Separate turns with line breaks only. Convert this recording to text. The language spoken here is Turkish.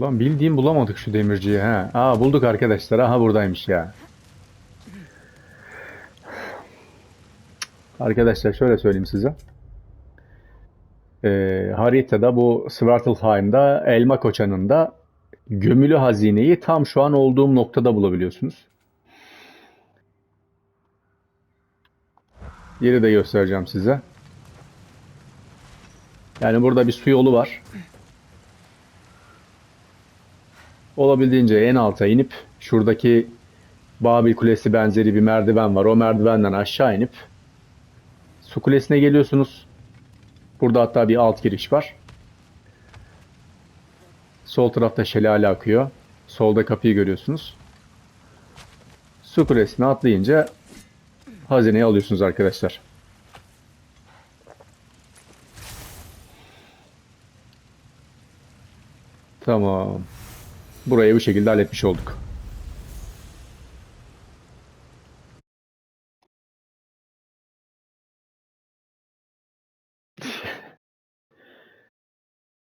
Lan bildiğim bulamadık şu demirciyi ha. Aa bulduk arkadaşlar. Aha buradaymış ya. Arkadaşlar şöyle söyleyeyim size. Ee, haritada bu Svartalfheim'da elma koçanında gömülü hazineyi tam şu an olduğum noktada bulabiliyorsunuz. Yeri de göstereceğim size. Yani burada bir su yolu var. Olabildiğince en alta inip şuradaki Babil Kulesi benzeri bir merdiven var. O merdivenden aşağı inip su kulesine geliyorsunuz. Burada hatta bir alt giriş var. Sol tarafta şelale akıyor. Solda kapıyı görüyorsunuz. Su kulesine atlayınca hazineyi alıyorsunuz arkadaşlar. Tamam. Burayı bu şekilde halletmiş olduk.